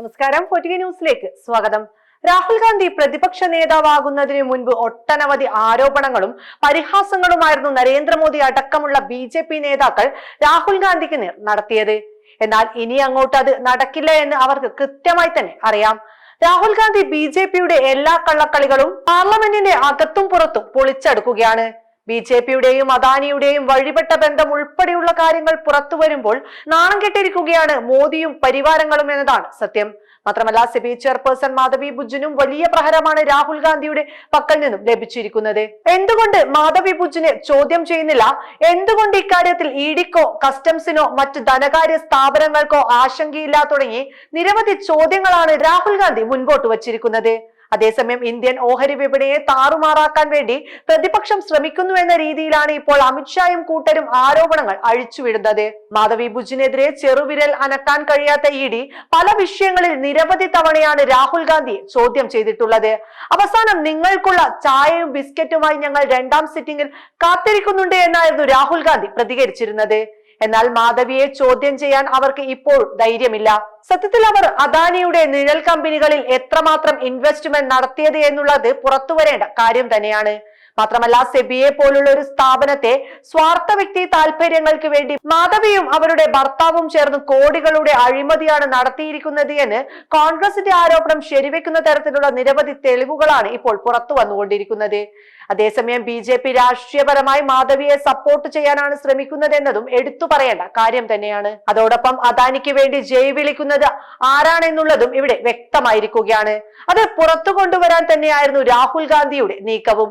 നമസ്കാരം. പൊറ്റുക ന്യൂസിലേക്ക് സ്വാഗതം. രാഹുൽ ഗാന്ധി പ്രതിപക്ഷ നേതാവാകുന്നതിന് മുൻപ് ഒട്ടനവധി ആരോപണങ്ങളും പരിഹാസങ്ങളുമായിരുന്നു നരേന്ദ്രമോദി അടക്കമുള്ള ബി ജെ പി നേതാക്കൾ രാഹുൽ ഗാന്ധിക്ക് നേർ നടത്തിയത്. എന്നാൽ ഇനി അങ്ങോട്ട് അത് നടക്കില്ല എന്ന് അവർക്ക് കൃത്യമായി തന്നെ അറിയാം. രാഹുൽ ഗാന്ധി ബി ജെ പിയുടെ എല്ലാ കള്ളക്കളികളും പാർലമെന്റിന്റെ അകത്തും പുറത്തും പൊളിച്ചെടുക്കുകയാണ്. ബി ജെ പിയുടെയും അദാനിയുടെയും വഴിപെട്ട ബന്ധം ഉൾപ്പെടെയുള്ള കാര്യങ്ങൾ പുറത്തു വരുമ്പോൾ നാണം കെട്ടിരിക്കുകയാണ് മോദിയും പരിവാരങ്ങളും എന്നതാണ് സത്യം. മാത്രമല്ല സിബി ചെയർപേഴ്സൺ മാധവി ബുജ്ജിനും വലിയ പ്രഹരമാണ് രാഹുൽ ഗാന്ധിയുടെ പക്കൽ നിന്നും ലഭിച്ചിരിക്കുന്നത്. എന്തുകൊണ്ട് മാധവി ബുജ്ജിനെ ചോദ്യം ചെയ്യുന്നില്ല? എന്തുകൊണ്ട് ഇക്കാര്യത്തിൽ ഇഡിക്കോ കസ്റ്റംസിനോ മറ്റ് ധനകാര്യ സ്ഥാപനങ്ങൾക്കോ ആശങ്കയില്ല തുടങ്ങി നിരവധി ചോദ്യങ്ങളാണ് രാഹുൽ ഗാന്ധി മുൻപോട്ട് വച്ചിരിക്കുന്നത്? അതേസമയം ഇന്ത്യൻ ഓഹരി വിപണിയെ താറുമാറാക്കാൻ വേണ്ടി പ്രതിപക്ഷം ശ്രമിക്കുന്നു എന്ന രീതിയിലാണ് ഇപ്പോൾ അമിത്ഷായും കൂട്ടരും ആരോപണങ്ങൾ അഴിച്ചുവിടുന്നത് മാധവി ഭുജിനെതിരെ ചെറുവിരൽ അനക്കാൻ കഴിയാത്ത ഇ ഡി പല വിഷയങ്ങളിൽ നിരവധി തവണയാണ് രാഹുൽ ഗാന്ധി ചോദ്യം ചെയ്തിട്ടുള്ളത്. അവസാനം നിങ്ങൾക്കുള്ള ചായയും ബിസ്ക്കറ്റുമായി ഞങ്ങൾ രണ്ടാം സിറ്റിംഗിൽ കാത്തിരിക്കുന്നുണ്ട് എന്നായിരുന്നു രാഹുൽ ഗാന്ധി പ്രതികരിച്ചിരുന്നത്. എന്നാൽ മാധവിയെ ചോദ്യം ചെയ്യാൻ അവർക്ക് ഇപ്പോൾ ധൈര്യമില്ല. സത്യത്തിൽ അവർ അദാനിയുടെ നിഴൽ കമ്പനികളിൽ എത്രമാത്രം ഇൻവെസ്റ്റ്മെന്റ് നടത്തിയത് എന്നുള്ളത് പുറത്തുവരേണ്ട കാര്യം തന്നെയാണ്. മാത്രമല്ല സെബിയെ പോലുള്ള ഒരു സ്ഥാപനത്തെ സ്വാർത്ഥ വ്യക്തി താല്പര്യങ്ങൾക്ക് വേണ്ടി മാധവിയും അവരുടെ ഭർത്താവും ചേർന്ന് കോടികളുടെ അഴിമതിയാണ് നടത്തിയിരിക്കുന്നത് എന്ന് കോൺഗ്രസിന്റെ ആരോപണം ശരിവെക്കുന്ന തരത്തിലുള്ള നിരവധി തെളിവുകളാണ് ഇപ്പോൾ പുറത്തു വന്നുകൊണ്ടിരിക്കുന്നത്. അതേസമയം ബി ജെ പി രാഷ്ട്രീയപരമായി മാധവിയെ സപ്പോർട്ട് ചെയ്യാനാണ് ശ്രമിക്കുന്നത് എന്നതും എടുത്തു പറയേണ്ട കാര്യം തന്നെയാണ്. അതോടൊപ്പം അദാനിക്ക് വേണ്ടി ജയ് വിളിക്കുന്നത് ആരാണെന്നുള്ളതും ഇവിടെ വ്യക്തമായിരിക്കുകയാണ്. അത് പുറത്തു കൊണ്ടുവരാൻ തന്നെയായിരുന്നു രാഹുൽ ഗാന്ധിയുടെ നീക്കവും.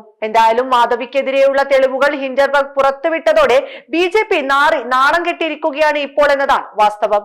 എന്തായാലും മാധവിക്കെതിരെയുള്ള തെളിവുകൾ ഹിൻഡർബർഗ് പുറത്തുവിട്ടതോടെ ബി ജെ പി നാറി നാണം കെട്ടിയിരിക്കുകയാണ് ഇപ്പോൾ എന്നതാണ് വാസ്തവം.